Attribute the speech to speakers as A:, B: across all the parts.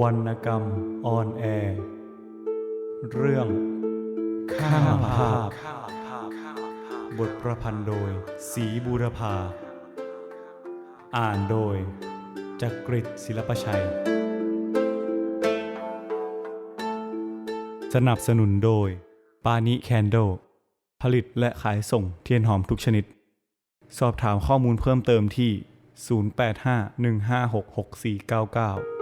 A: วรรณกรรมออนแอร์ เรื่อง ข้าภาพ บทประพันธ์โดยศรีบูรพา อ่านโดย จักริดศิลปชัย สนับสนุนโดย ปานิแคนโด ผลิตและขายส่งเทียนหอมทุกชนิด สอบถามข้อมูลเพิ่มเติมที่ 0851566499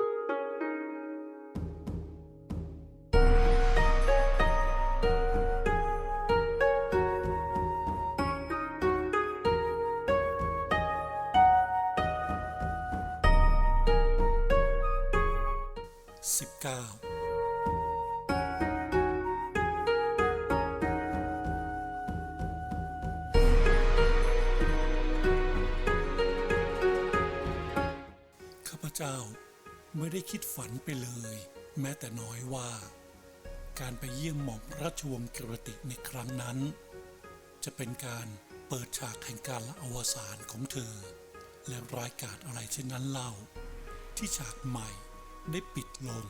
B: เจ้าไม่ได้คิดฝันไปเลย แม้แต่น้อยว่า การไปเยี่ยมหม่อมราชวงศ์กิรติในครั้งนั้น จะเป็นการเปิดฉากแห่งการละอวสานของเธอ และรายการอะไรเช่นนั้นเล่า ที่ฉากใหม่ได้ปิดลง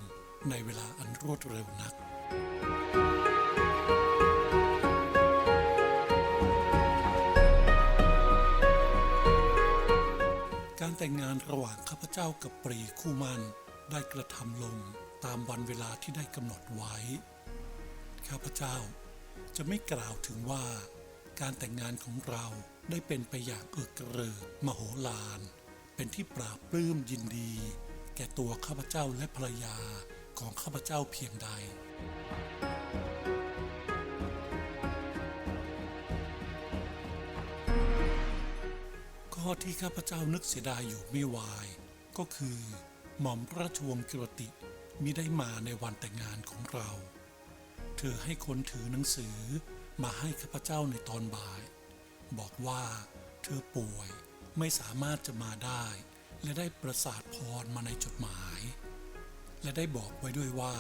B: ในเวลาอันรวดเร็วนักกา แต่งงานระหว่างข้าพเจ้ากับปรีคู่มันได้กระทำลงตามวันเวลาที่ได้กำหนดไว้ ข้าพเจ้าจะไม่กล่าวถึงว่า การแต่งงานของเราได้เป็นไปอย่างเอิกเกริกมโหฬารเป็นที่ปราบปลื้มยินดี แก่ตัวข้าพเจ้าและภรรยาของข้าพเจ้าเพียงใด ข้อที่ข้าพเจ้านึกเสียดายอยู่ไม่วาย ก็คือ หม่อมราชวงศ์กิรติมิได้มาในวันแต่งงานของเรา เธอให้คนถือหนังสือมาให้ข้าพเจ้าในตอนบ่าย บอกว่าเธอป่วยไม่สามารถจะมาได้ และได้ประสาทพรมาในจดหมาย และได้บอกไว้ด้วยว่า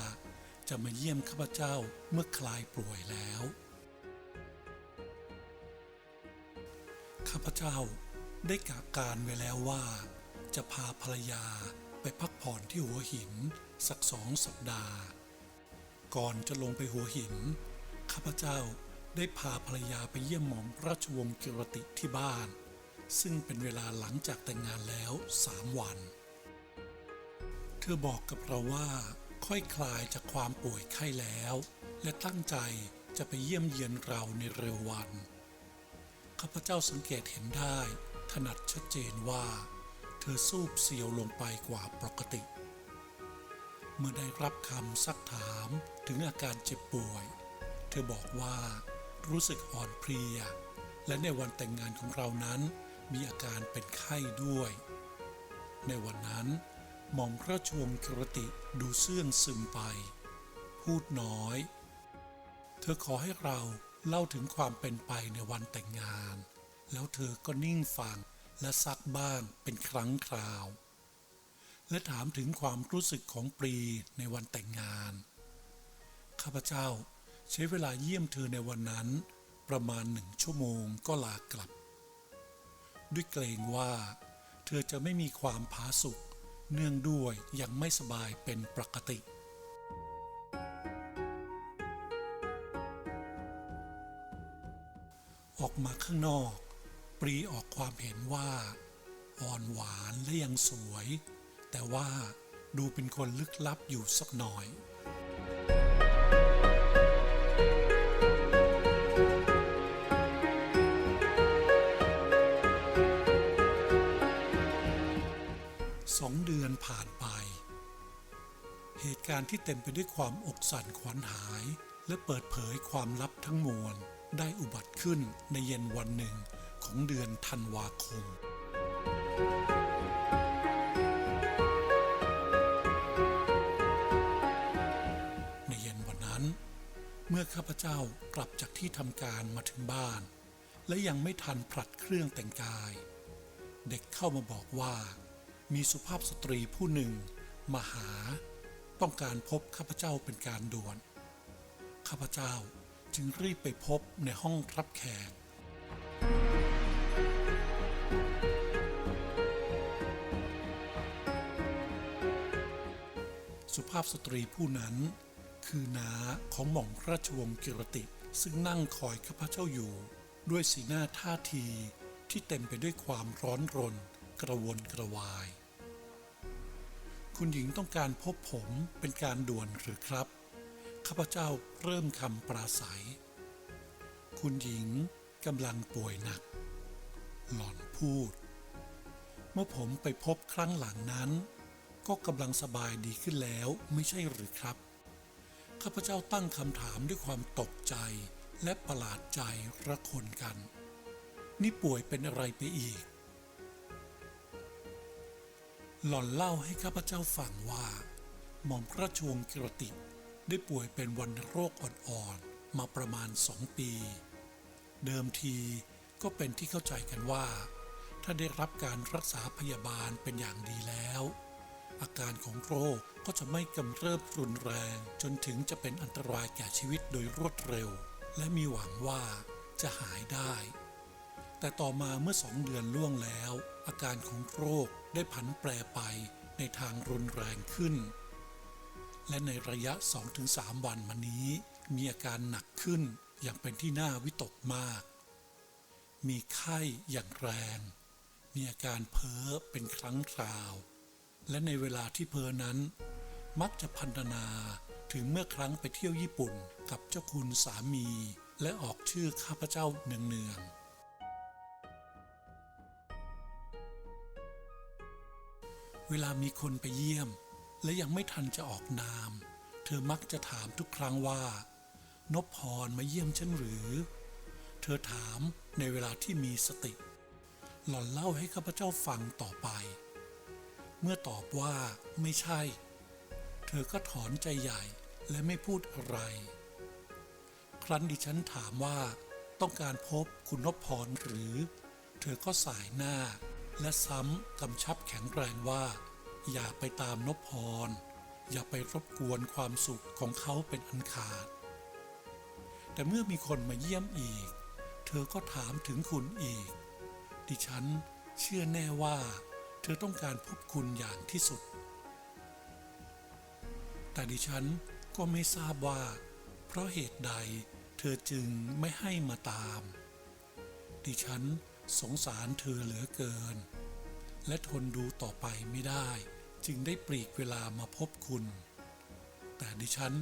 B: จะมาเยี่ยมข้าพเจ้าเมื่อคลายป่วยแล้ว ข้าพเจ้า ได้กะการไว้แล้วว่า จะพาภรรยาไปพักผ่อนที่หัวหินสักสองสัปดาห์ ก่อนจะลงไปหัวหิน ข้าพเจ้าได้พาภรรยาไปเยี่ยมหม่อมราชวงศ์กิรติที่บ้าน ซึ่งเป็นเวลาหลังจากแต่งงานแล้วสามวัน เธอบอกกับเราว่าค่อยคลายจากความป่วยไข้แล้ว และตั้งใจจะไปเยี่ยมเยียนเราในเร็ววัน ข้าพเจ้าสังเกตเห็นได้ ถนัดชัดเจนว่า เธอสูบเสียวลงไปกว่าปกติ เมื่อได้รับคำซักถามถึงอาการเจ็บป่วย เธอบอกว่ารู้สึกอ่อนเพลีย และในวันแต่งงานของเรานั้นมีอาการเป็นไข้ด้วย ในวันนั้นหม่อมราชวงศ์กรติดูเสื่องซึมไป พูดน้อย เธอขอให้เราเล่าถึงความเป็นไปในวันแต่งงาน แล้วเธอก็นิ่งฟังและซักบ้างเป็นครั้งคราว และถามถึงความรู้สึกของปรีในวันแต่งงาน ข้าพเจ้าใช้เวลาเยี่ยมเธอในวันนั้น ประมาณหนึ่งชั่วโมงก็ลากลับ ด้วยเกรงว่า เธอจะไม่มีความผาสุกเนื่องด้วยยังไม่สบายเป็นปกติออกมาข้างนอก ปรีออกความเห็นว่า อ่อนหวานและยังสวย แต่ว่าดูเป็นคนลึกลับอยู่สักหน่อย สองเดือนผ่านไป เหตุการณ์ที่เต็มไปด้วยความอกสั่นขวัญหาย และเปิดเผยความลับทั้งมวลได้อุบัติขึ้นในเย็นวันหนึ่ง ของเดือนธันวาคม ในเย็นวันนั้น เมื่อข้าพเจ้ากลับจากที่ทำการมาถึงบ้าน และยังไม่ทันผลัดเครื่องแต่งกาย เด็กเข้ามาบอกว่า มีสุภาพสตรีผู้หนึ่งมาหา ต้องการพบข้าพเจ้าเป็นการด่วน ข้าพเจ้าจึงรีบไปพบในห้องรับแขก ภาพสตรีผู้นั้น คือนาของหม่อมราชวงศ์กิรติ ซึ่งนั่งคอยข้าพเจ้าอยู่ ด้วยสีหน้าท่าทีที่เต็มไปด้วยความร้อนรน กระวนกระวาย คุณหญิงต้องการพบผมเป็นการด่วนหรือครับ ข้าพเจ้าเริ่มคำปราศัย คุณหญิงกำลังป่วยหนัก หล่อนพูด เมื่อผมไปพบครั้งหลังนั้น ก็กำลังสบายดีขึ้นแล้วไม่ใช่หรือครับ ข้าพเจ้าตั้งคำถามด้วยความตกใจและประหลาดใจระคนกัน นี่ป่วยเป็นอะไรไปอีก หล่อนเล่าให้ข้าพเจ้าฟังว่า หม่อมพระชวงกิรติ ได้ป่วยเป็นวันโรคอ่อนๆ มาประมาณสองปี เดิมทีก็เป็นที่เข้าใจกันว่า ถ้าได้รับการรักษาพยาบาลเป็นอย่างดีแล้ว อาการของโรคก็จะไม่กำเริบรุนแรง จนถึงจะเป็นอันตรายแก่ชีวิตโดยรวดเร็ว และมีหวังว่าจะหายได้ แต่ต่อมาเมื่อสองเดือนล่วงแล้ว อาการของโรคได้ผันแปรไปในทางรุนแรงขึ้น และในระยะ 2-3 วันมานี้ มีอาการหนักขึ้นอย่างเป็นที่น่าวิตกมาก มีไข้อย่างแรง มีอาการเพ้อเป็นครั้งคราว และในเวลาที่เพอนั้น มักจะพันธนาถึงเมื่อครั้งไปเที่ยวญี่ปุ่นกับเจ้าคุณสามี และออกชื่อข้าพเจ้าเนืองๆเวลามีคนไปเยี่ยม และยังไม่ทันจะออกนาม เธอมักจะถามทุกครั้งว่านพพรมาเยี่ยมฉันหรือ เธอถามในเวลาที่มีสติ หล่อนเล่าให้ข้าพเจ้าฟังต่อไป เมื่อตอบว่าไม่ใช่ เธอก็ถอนใจใหญ่และไม่พูดอะไร ครั้นดิฉันถามว่าต้องการพบคุณนพพรหรือ เธอก็สายหน้า และซ้ำกำชับแข็งแรงว่า อย่าไปตามนพพร อย่าไปรบกวนความสุขของเขาเป็นอันขาด แต่เมื่อมีคนมาเยี่ยมอีก เธอก็ถามถึงคุณอีก ดิฉันเชื่อแน่ว่า ธอต้องการพบคุณอย่างที่สุด แต่ดิฉันก็ไม่ทราบว่า เพราะเหตุใดเธอจึงไม่ให้มาตาม ดิฉันสงสารเธอเหลือเกิน และทนดูต่อไปไม่ได้ จึงได้ปลีกเวลามาพบคุณ แต่ดิฉัน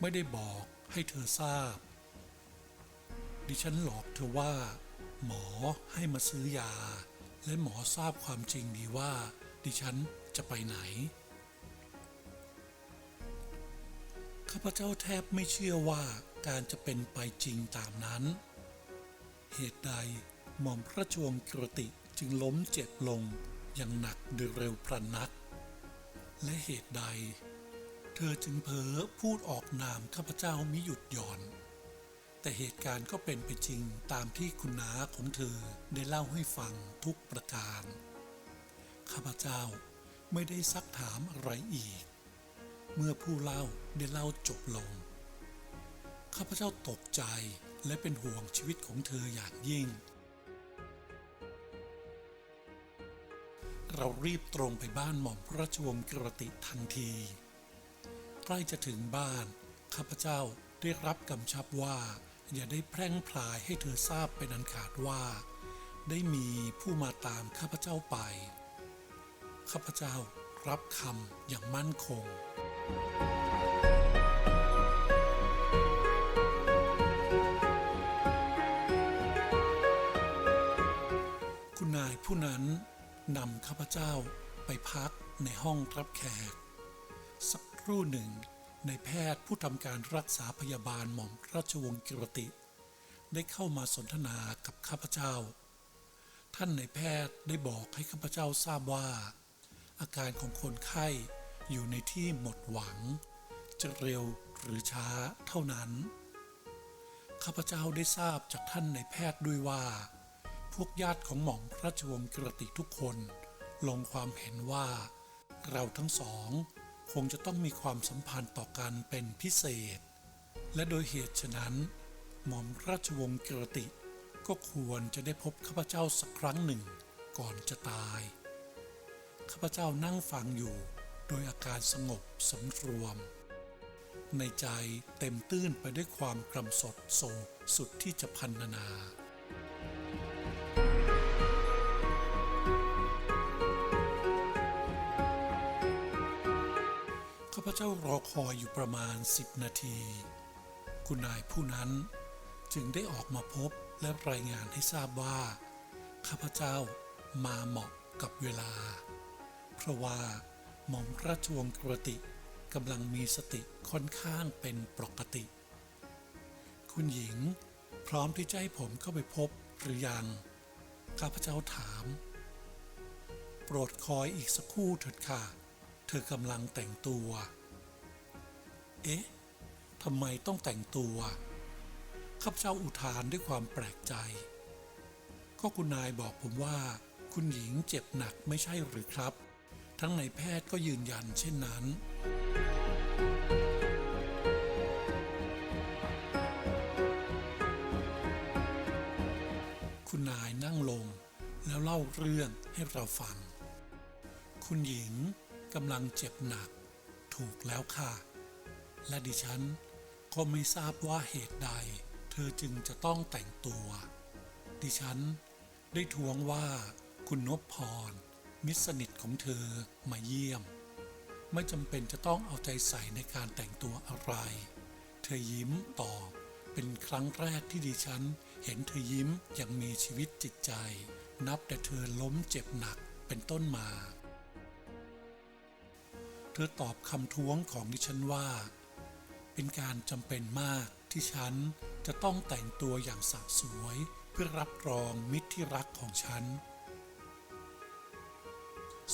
B: ไม่ได้บอกให้เธอทราบ ดิฉันหลอกเธอว่า หมอให้มาซื้อยา และหมอทราบความจริงดีว่า ดิฉันจะไปไหน ข้าพเจ้าแทบไม่เชื่อว่าการจะเป็นไปจริงตามนั้น เหตุใดหม่อมพระชวงกิรติจึงล้มเจ็บลงอย่างหนักโดยเร็วพลันนัก และเหตุใด เธอจึงเพ้อพูดออกนามข้าพเจ้ามิหยุดหย่อน แต่เหตุการณ์ก็เป็นไปจริงตามที่คุณนาของเธอได้เล่าให้ฟังทุกประการ ข้าพเจ้าไม่ได้ซักถามอะไรอีก เมื่อผู้เล่าได้เล่าจบลง ข้าพเจ้าตกใจและเป็นห่วงชีวิตของเธออย่างยิ่ง เรารีบตรงไปบ้านหม่อมพระราชวงศ์กิรติทันที ใกล้จะถึงบ้าน ข้าพเจ้าได้รับกำชับว่า อย่าได้แพร่งพลายให้เธอทราบเป็นอันขาดว่า ได้มีผู้มาตามข้าพเจ้าไป ข้าพเจ้ารับคำอย่างมั่นคงคุณนายผู้นั้นนำข้าพเจ้าไปพักในห้องรับแขก สักครู่หนึ่ง ในแพทย์ผู้ทำการรักษาพยาบาลหม่อมราชวงศ์กิรติ ได้เข้ามาสนทนากับข้าพเจ้า ท่านในแพทย์ได้บอกให้ข้าพเจ้าทราบว่า อาการของคนไข้อยู่ในที่หมดหวัง จะเร็วหรือช้าเท่านั้น ข้าพเจ้าได้ทราบจากท่านในแพทย์ด้วยว่า พวกญาติของหม่อมราชวงศ์กิรติทุกคน ลงความเห็นว่า เราทั้งสอง คงจะต้องมีความสัมพันธ์ต่อกันเป็นพิเศษ และโดยเหตุฉะนั้น หม่อมราชวงศ์กิรติ ก็ควรจะได้พบข้าพเจ้าสักครั้งหนึ่งก่อนจะตาย ข้าพเจ้านั่งฟังอยู่โดยอาการสงบสำรวม ในใจเต็มตื้นไปด้วยความกำสดโศกสุดที่จะพันนานา ข้าพเจ้ารอคอยอยู่ประมาณสิบนาที คุณนายผู้นั้นจึงได้ออกมาพบและรายงานให้ทราบว่า ข้าพเจ้ามาเหมาะกับเวลา เพราะว่าหม่อมราชวงศ์กรติกำลังมีสติค่อนข้างเป็นปกติ คุณหญิงพร้อมที่จะให้ผมเข้าไปพบหรือยัง ข้าพเจ้าถาม โปรดคอยอีกสักครู่เถิดค่ะ ธอกำลังแต่งตัว เอ๊ะทำไมต้องแต่งตัว ข้าพเจ้าอุทานด้วยความแปลกใจ ก็คุณนายบอกผมว่า คุณหญิงเจ็บหนักไม่ใช่หรือครับ ทั้งในแพทย์ก็ยืนยันเช่นนั้น คุณนายนั่งลงแล้วเล่าเรื่องให้เราฟัง คุณหญิง กำลังเจ็บหนัก ถูกแล้วค่ะ และดิฉันก็ไม่ทราบว่าเหตุใด เธอจึงจะต้องแต่งตัว ดิฉันได้ทวงว่าคุณนพพร มิตรสนิทของเธอมาเยี่ยม ไม่จำเป็นจะต้องเอาใจใส่ในการแต่งตัวอะไร เธอยิ้มตอบเป็นครั้งแรกที่ดิฉัน เห็นเธอยิ้มอย่างมีชีวิตจิตใจ นับแต่เธอล้มเจ็บหนักเป็นต้นมา เธอตอบคำท้วงของดิฉันว่า เป็นการจำเป็นมากที่ฉันจะต้องแต่งตัวอย่างสะสวยเพื่อรับรองมิตรที่รักของฉัน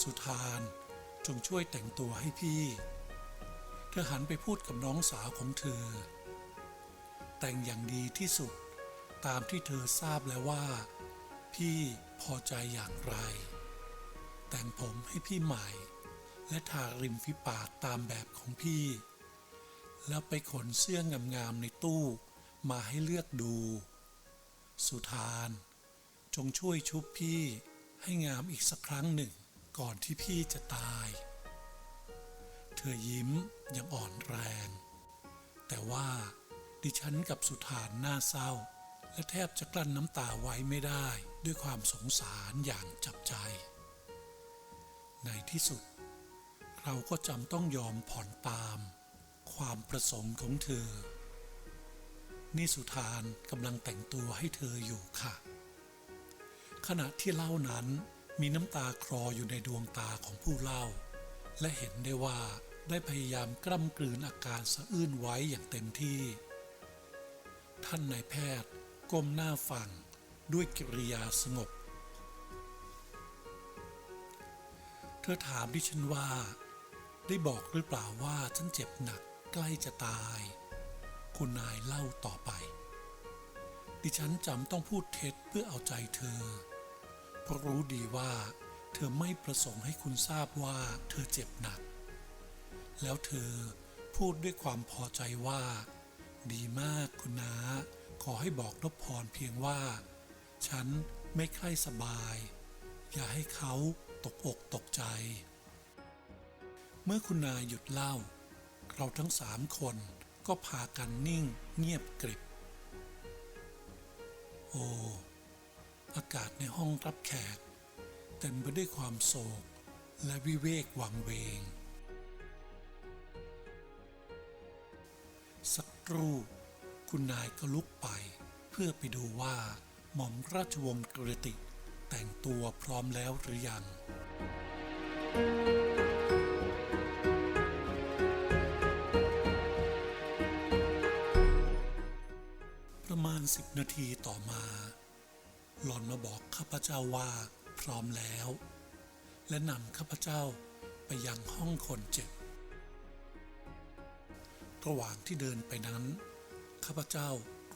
B: สุธานจงช่วยแต่งตัวให้พี่ เธอหันไปพูดกับน้องสาวของเธอ แต่งอย่างดีที่สุดตามที่เธอทราบแล้วว่า พี่พอใจอย่างไร แต่งผมให้พี่ใหม่ และทาริมฝีปากตามแบบของพี่ แล้วไปขนเสื้องามๆในตู้มาให้เลือกดู สุธานจงช่วยชุบพี่ให้งามอีกสักครั้งหนึ่งก่อนที่พี่จะตาย เธอยิ้มย่างอ่อนแรง แต่ว่าดิฉันกับสุธานหน้าเศร้า และแทบจะกลั้นน้ำตาไว้ไม่ได้ด้วยความสงสารอย่างจับใจ ในที่สุด เราก็จำต้องยอมผ่อนตาม ความประสงค์ของเธอ นี่สุธานกำลังแต่งตัวให้เธออยู่ค่ะ ขณะที่เล่านั้นมีน้ำตาคลออยู่ในดวงตาของผู้เล่า และเห็นได้ว่าได้พยายามกล้ำกลืนอาการสะอื้นไว้อย่างเต็มที่ ท่านนายแพทย์ก้มหน้าฟังด้วยกิริยาสงบ เธอถามดิฉันว่า ได้บอกหรือเปล่าว่าฉันเจ็บหนักใกล้จะตาย คุณนายเล่าต่อไป ดิฉันจำต้องพูดเท็จเพื่อเอาใจเธอ เพราะรู้ดีว่า เธอไม่ประสงค์ให้คุณทราบว่าเธอเจ็บหนัก แล้วเธอพูดด้วยความพอใจว่า ดีมากคุณนาขอให้บอกนพพรเพียงว่า ฉันไม่ใคร่สบาย อย่าให้เขาตกอกตกใจ เมื่อคุณนายหยุดเล่า เราทั้งสามคนก็พากันนิ่งเงียบกริบ โอ้ อากาศในห้องรับแขกเต็มไปด้วยความโศกและวิเวกวังเวง สักครู่คุณนายก็ลุกไปเพื่อไปดูว่า หม่อมราชวงศ์กฤติ แต่งตัวพร้อมแล้วหรือยังปร สิบนาทีต่อมา หล่อนมาบอกข้าพเจ้าว่าพร้อมแล้ว และนำข้าพเจ้าไปยังห้องคนเจ็บ ระหว่างที่เดินไปนั้น ข้าพเจ้า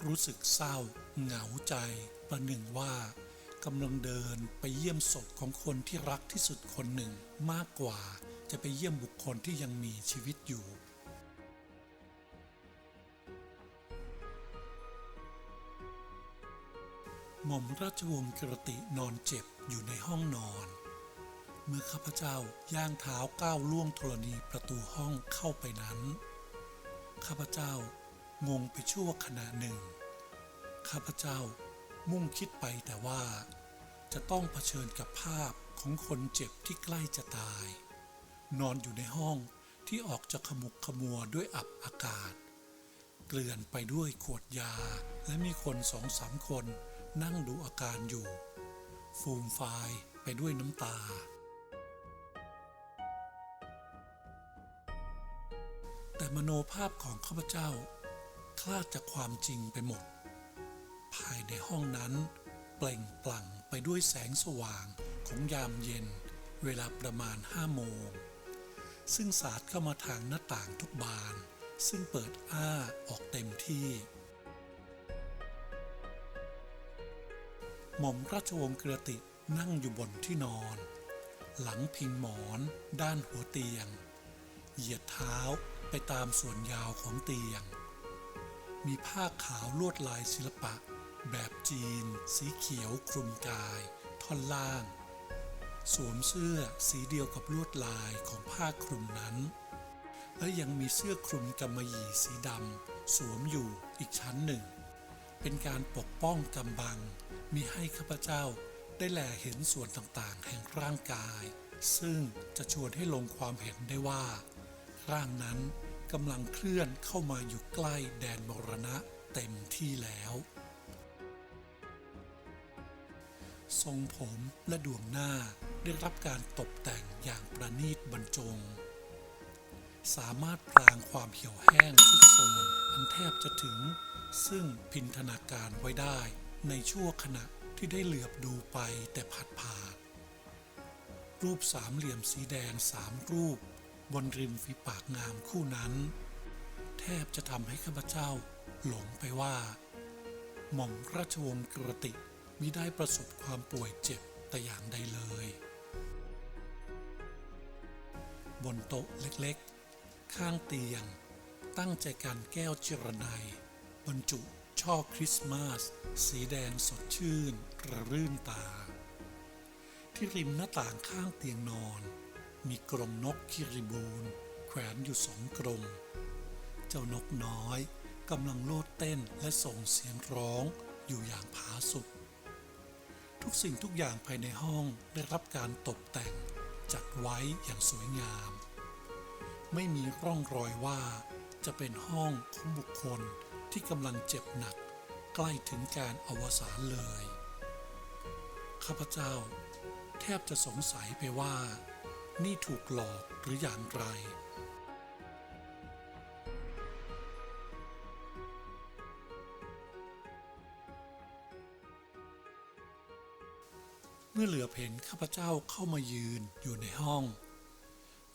B: รู้สึกเศร้าเหงาใจประหนึ่งว่ากำลังเดินไปเยี่ยมศพของคนที่รักที่สุดคนหนึ่งมากกว่าจะไปเยี่ยมบุคคลที่ยังมีชีวิตอยู่ หม่อมราชวงศ์กิรตินอนเจ็บอยู่ในห้องนอน เมื่อข้าพเจ้าย่างเท้าก้าวล่วงธรณีประตูห้องเข้าไปนั้น ข้าพเจ้างงไปชั่วขณะหนึ่ง ข้าพเจ้ามุ่งคิดไปแต่ว่า จะต้องเผชิญกับภาพของคนเจ็บที่ใกล้จะตาย นอนอยู่ในห้องที่ออกจะขมุกขมัวด้วยอับอากาศ เกลื่อนไปด้วยขวดยาและมีคนสองสามคน นั่งดูอาการอยู่ ฟูมฟายไปด้วยน้ำตา แต่มโนภาพของข้าพเจ้า คลาดจากความจริงไปหมด ภายในห้องนั้น เปล่งปลั่งไปด้วยแสงสว่างของยามเย็นเวลาประมาณห้าโมง ซึ่งสาดเข้ามาทางหน้าต่างทุกบาน ซึ่งเปิดอ้าออกเต็มที่ หม่อมราชวงศ์เกระตินั่งอยู่บนที่นอน หลังพิงหมอนด้านหัวเตียง เหยียดเท้าไปตามส่วนยาวของเตียง มีผ้าขาวลวดลายศิลปะ แบบจีน สีเขียวคลุมกาย ท่อนล่าง สวมเสื้อสีเดียวกับลวดลายของผ้าคลุมนั้น และยังมีเสื้อคลุมกำมะหยี่สีดำสวมอยู่อีกชั้นหนึ่ง เป็นการปกป้องกำบัง มิให้ข้าพเจ้าได้แลเห็นส่วนต่างๆ แห่งร่างกาย ซึ่งจะชวนให้ลงความเห็นได้ว่า ร่างนั้นกำลังเคลื่อนเข้ามาอยู่ใกล้แดนมรณะเต็มที่แล้ว ทรงผมและดวงหน้าได้รับการตกแต่งอย่างประณีตบรรจง สามารถพรางความเหี่ยวแห้งที่ทรงอันแทบจะถึง ซึ่งพินธนาการไว้ได้ในชั่วขณะที่ได้เหลือบดูไปแต่ผัดผ่านรูปสามเหลี่ยมสีแดงสามรูป บนริมฝีปากงามคู่นั้น แทบจะทำให้ข้าพเจ้าหลงไปว่า หม่อมราชวงศ์กรติมิได้ประสบความป่วยเจ็บแต่อย่างใดเลย บนโต๊ะเล็กๆ ข้างเตียงตั้งใจการแก้วเจรไนย บรรจุช่อคริสต์มาส สีแดงสดชื่นระรื่นตา ที่ริมหน้าต่างข้างเตียงนอน มีกรงนกคิริบูนแขวนอยู่สองกรง เจ้านกน้อยกำลังโลดเต้นและส่งเสียงร้องอยู่อย่างผาสุกทุกสิ่งทุกอย่างภายในห้องได้รับการตกแต่งจัดไว้อย่างสวยงาม ไม่มีร่องรอยว่าจะเป็นห้องของบุคคล ที่กำลังเจ็บหนักใกล้ถึงการอวสานเลย ข้าพเจ้า แทบจะสงสัยไปว่า นี่ถูกหลอกหรืออย่างไร เมื่อเหลือเห็นข้าพเจ้าเข้ามายืนอยู่ในห้อง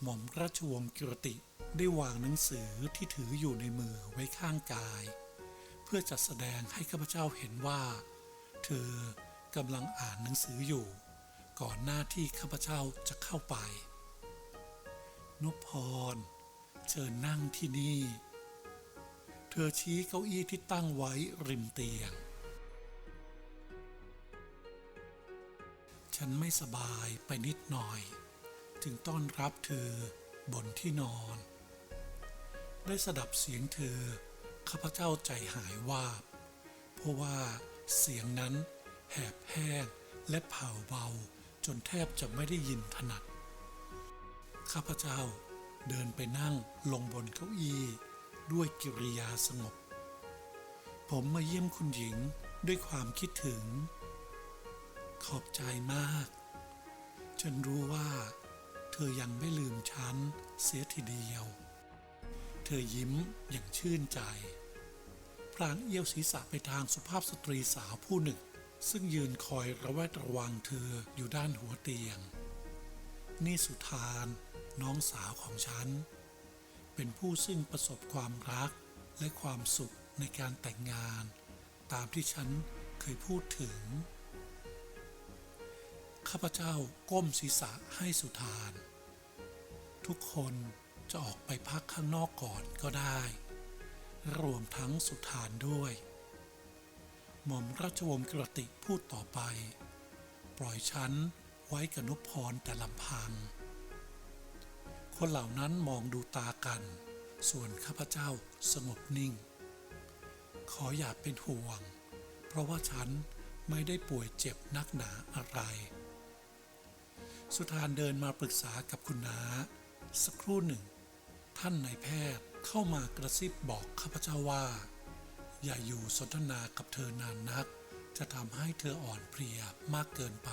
B: หม่อมราชวงศ์กิรติได้วางหนังสือที่ถืออยู่ในมือไว้ข้างกาย เพื่อจะแสดงให้ข้าพเจ้าเห็นว่า เธอกำลังอ่านหนังสืออยู่ ก่อนหน้าที่ข้าพเจ้าจะเข้าไป นพพรเชิญนั่งที่นี่ เธอชี้เก้าอี้ที่ตั้งไว้ริมเตียง ฉันไม่สบายไปนิดหน่อย จึงต้อนรับเธอบนที่นอน ได้สดับเสียงเธอ ข้าพเจ้าใจหายวาบเพราะว่าเสียงนั้นแหบแห้งและเผาเบาจนแทบจะไม่ได้ยินถนัด ข้าพเจ้าเดินไปนั่งลงบนเก้าอี้ด้วยกิริยาสงบ ผมมาเยี่ยมคุณหญิงด้วยความคิดถึง ขอบใจมาก ฉันรู้ว่า เธอยังไม่ลืมฉันเสียทีเดียว เธอยิ้มอย่างชื่นใจ พลางเอี้ยวศีรษะไปทางสุภาพสตรีสาวผู้หนึ่ง ซึ่งยืนคอยระแวดระวังเธออยู่ด้านหัวเตียง นี่สุธานน้องสาวของฉัน เป็นผู้ซึ่งประสบความรักและความสุขในการแต่งงาน ตามที่ฉันเคยพูดถึง ข้าพเจ้าก้มศีรษะให้สุธาน ทุกคนจะออกไปพักข้างนอกก่อนก็ได้ รวมทั้งสุธานด้วย หม่อมราชวงศ์กระติพูดต่อไป ปล่อยฉันไว้กับนพพรแต่ลำพัง คนเหล่านั้นมองดูตากัน ส่วนข้าพเจ้าสงบนิ่ง ขออย่าเป็นห่วง เพราะว่าฉันไม่ได้ป่วยเจ็บนักหนาอะไร สุธานเดินมาปรึกษากับคุณนาสักครู่หนึ่ง ท่านนายแพทย์ เข้ามากระซิบบอกข้าพเจ้าว่า อย่าอยู่สนทนากับเธอนานนัก จะทำให้เธออ่อนเพลียมากเกินไป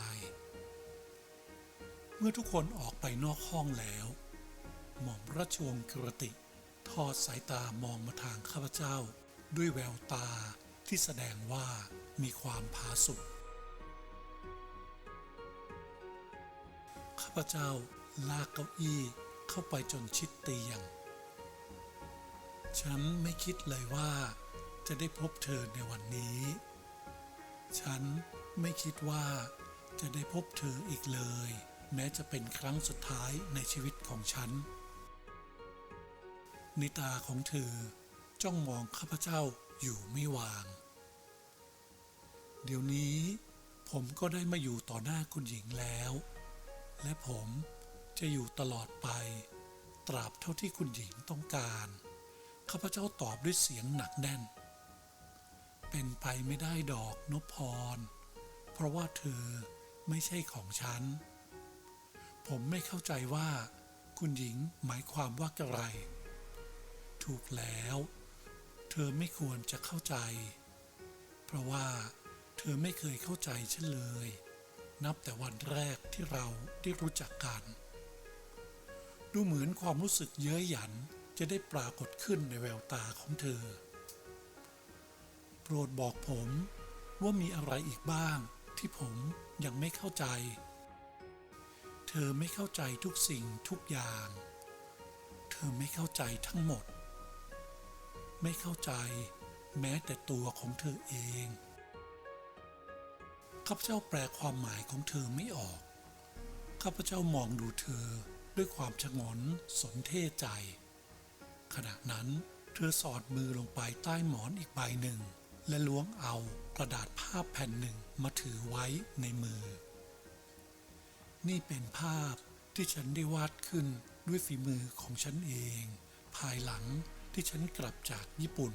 B: เมื่อทุกคนออกไปนอกห้องแล้ว หม่อมราชวงศ์กิรติ ทอดสายตามองมาทางข้าพเจ้า ด้วยแววตาที่แสดงว่ามีความผาสุกข้าพเจ้าลากเก้าอี้เข้าไปจนชิดเตียง ฉันไม่คิดเลยว่าจะได้พบเธอในวันนี้ ฉันไม่คิดว่าจะได้พบเธออีกเลย แม้จะเป็นครั้งสุดท้ายในชีวิตของฉัน นิตาของเธอจ้องมองข้าพเจ้าอยู่ไม่วาง เดี๋ยวนี้ผมก็ได้มาอยู่ต่อหน้าคุณหญิงแล้ว และผมจะอยู่ตลอดไป ตราบเท่าที่คุณหญิงต้องการ ข้าพเจ้าตอบด้วยเสียงหนักแน่น เป็นไปไม่ได้ดอกนพพร เพราะว่าเธอไม่ใช่ของฉัน ผมไม่เข้าใจว่า คุณหญิงหมายความว่าอะไร ถูกแล้ว เธอไม่ควรจะเข้าใจ เพราะว่าเธอไม่เคยเข้าใจฉันเลย นับแต่วันแรกที่เราได้รู้จักกัน ดูเหมือนความรู้สึกเย้ยหยัน จะได้ปรากฏขึ้นในแววตาของเธอ โปรดบอกผมว่ามีอะไรอีกบ้างที่ผมยังไม่เข้าใจ เธอไม่เข้าใจทุกสิ่งทุกอย่าง เธอไม่เข้าใจทั้งหมด ไม่เข้าใจแม้แต่ตัวของเธอเองข้าพเจ้าแปลความหมายของเธอไม่ออก ข้าพเจ้ามองดูเธอด้วยความชะงนสนเท่ใจ ขณะนั้นเธอสอดมือลงไปใต้หมอนอีกใบหนึ่ง และล้วงเอากระดาษภาพแผ่นหนึ่งมาถือไว้ในมือ นี่เป็นภาพที่ฉันได้วาดขึ้นด้วยฝีมือของฉันเอง ภายหลังที่ฉันกลับจากญี่ปุ่น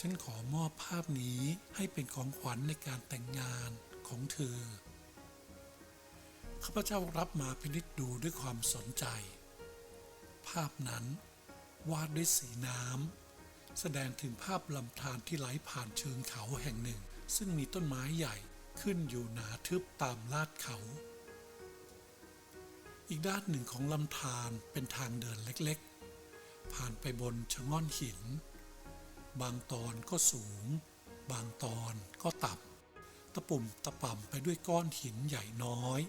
B: ฉันขอมอบภาพนี้ให้เป็นของขวัญในการแต่งงานของเธอ ข้าพเจ้ารับมาพินิจดูด้วยความสนใจ ภาพนั้น วาดด้วยสีน้ำ แสดงถึงภาพลำธารที่ไหลผ่านเชิงเขาแห่งหนึ่ง ซึ่งมีต้นไม้ใหญ่ขึ้นอยู่หนาทึบตามลาดเขา อีกด้านหนึ่งของลำธารเป็นทางเดินเล็กๆ ผ่านไปบนชะง่อนหิน บางตอนก็สูง บางตอนก็ต่ำตะปุ่มตะป่ำไปด้วยก้อนหินใหญ่น้อย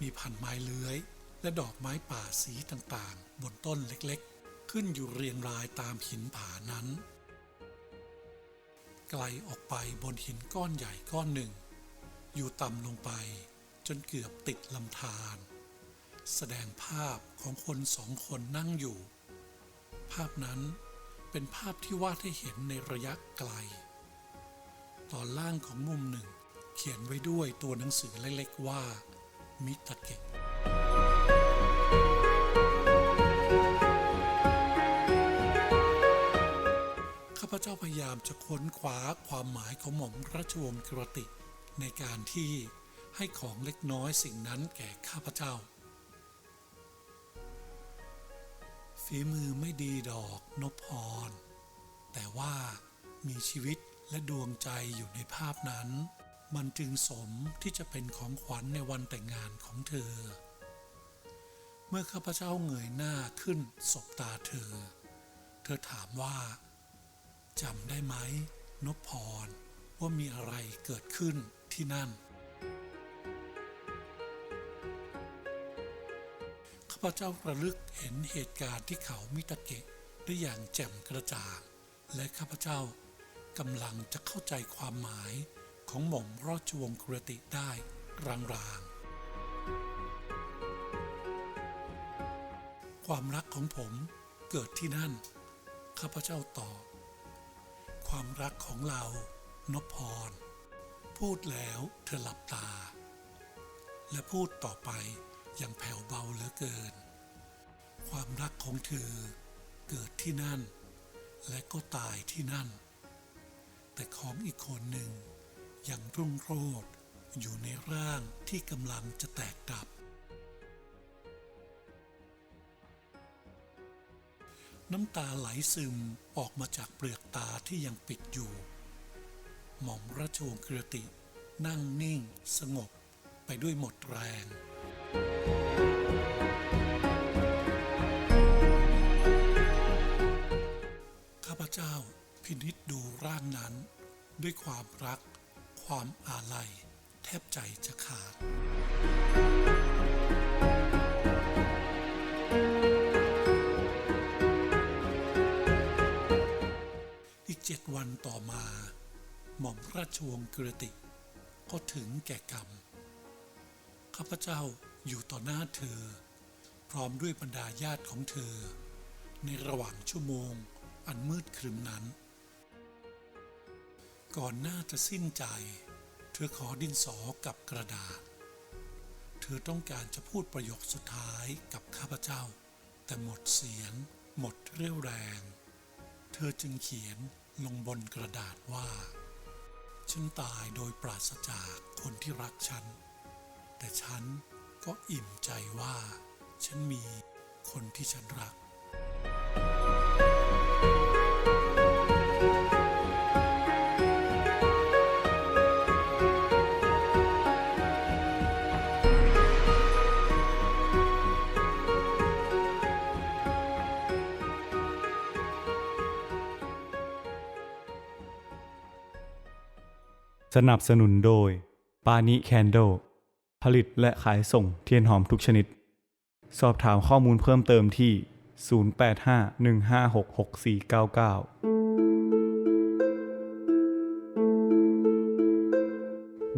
B: มีพันไม้เลื้อย และดอกไม้ป่าสีต่างๆ บนต้นเล็กๆ ขึ้นอยู่เรียงรายตามหินผานั้น ไกลออกไปบนหินก้อนใหญ่ก้อนหนึ่ง อยู่ต่ำลงไปจนเกือบติดลำธารแสดงภาพของคนสองคนนั่งอยู่ ภาพนั้นเป็นภาพที่วาดให้เห็นในระยะไกล ตอนล่างของมุมหนึ่ง เขียนไว้ด้วยตัวหนังสือเล็กๆว่า มิตาเกะาพเจ้าพยายามจะค้นคว้าความหมายของหม่อมราชวงศ์กิรติ ในการที่ให้ของเล็กน้อยสิ่งนั้นแก่ข้าพเจ้า ฝีมือไม่ดีดอกนพพร แต่ว่ามีชีวิตและดวงใจอยู่ในภาพนั้น มันจึงสมที่จะเป็นของขวัญในวันแต่งงานของเธอ เมื่อข้าพเจ้าเงยหน้าขึ้นสบตาเธอ เธอถามว่า จำได้ไหมนพพร ว่ามีอะไรเกิดขึ้นที่นั่นข้าพเจ้าระลึกเห็นเหตุการณ์ที่เขามิตาเกะได้อย่างแจ่มกระจ่าง และข้าพเจ้ากำลังจะเข้าใจความหมายของหม่อมราชวงศ์กรติได้รางๆ ความรักของผมเกิดที่นั่น ข้าพเจ้าตอบ ความรักของเรา นพพร พูดแล้วเธอหลับตา และพูดต่อไปอย่างแผ่วเบาเหลือเกิน ความรักของเธอเกิดที่นั่น และก็ตายที่นั่น แต่ของอีกคนหนึ่งยังรุ่งโรจน์อยู่ในร่างที่กำลังจะแตกดับ น้ำตาไหลซึมออกมาจากเปลือกตาที่ยังปิดอยู่ หม่อมราชวงศ์เกรติ นั่งนิ่ง สงบไปด้วยหมดแรงข้าพเจ้าพินิจดูร่างนั้น ด้วยความรัก ความอาลัย แทบใจจะขาดอี ต่อมาหม่อมราชวงศ์กฤติก็ถึงแก่กรรม ข้าพเจ้าอยู่ต่อหน้าเธอ พร้อมด้วยบรรดาญาติของเธอ ในระหว่างชั่วโมงอันมืดครึมนั้น ก่อนหน้าจะสิ้นใจ เธอขอดินสอกับกระดาษ เธอต้องการจะพูดประโยคสุดท้ายกับข้าพเจ้า แต่หมดเสียง หมดเรี่ยวแรง เธอจึงเขียน ลงบนกระดาษว่า ฉันตายโดยปราศจากคนที่รักฉัน แต่ฉันก็อิ่มใจว่า ฉันมีคนที่ฉันรัก
A: สนับสนุนโดย ปานิแคนโด ผลิตและขายส่งเทียนหอมทุกชนิด สอบถามข้อมูลเพิ่มเติมที่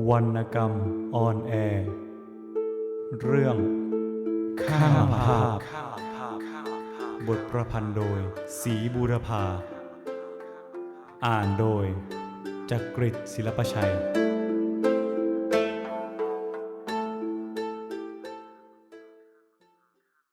A: 0851566499 วรรณกรรมออนแอร์ เรื่อง ข้าภาพ บทประพันธ์โดย สีบูรพา อ่านโดย จากกริดศิลปชัย